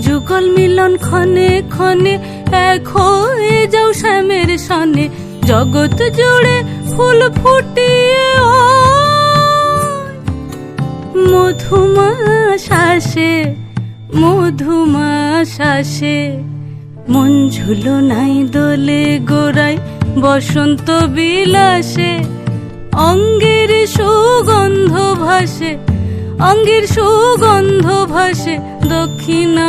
যুগল মিলন ক্ষণে ক্ষণে এক হয়ে যাও শ্যামের সনে, জগৎ জুড়ে ফুল ফুটিয়ে মধুমা শ্বাসে মধুমা শ্বাসে, মন ঝুলো নাই দোলে গোড়ায় বসন্ত বিলাসে। অঙ্গের সুগন্ধ ভাসে, অঙ্গের সুগন্ধ ভাসে দক্ষিণা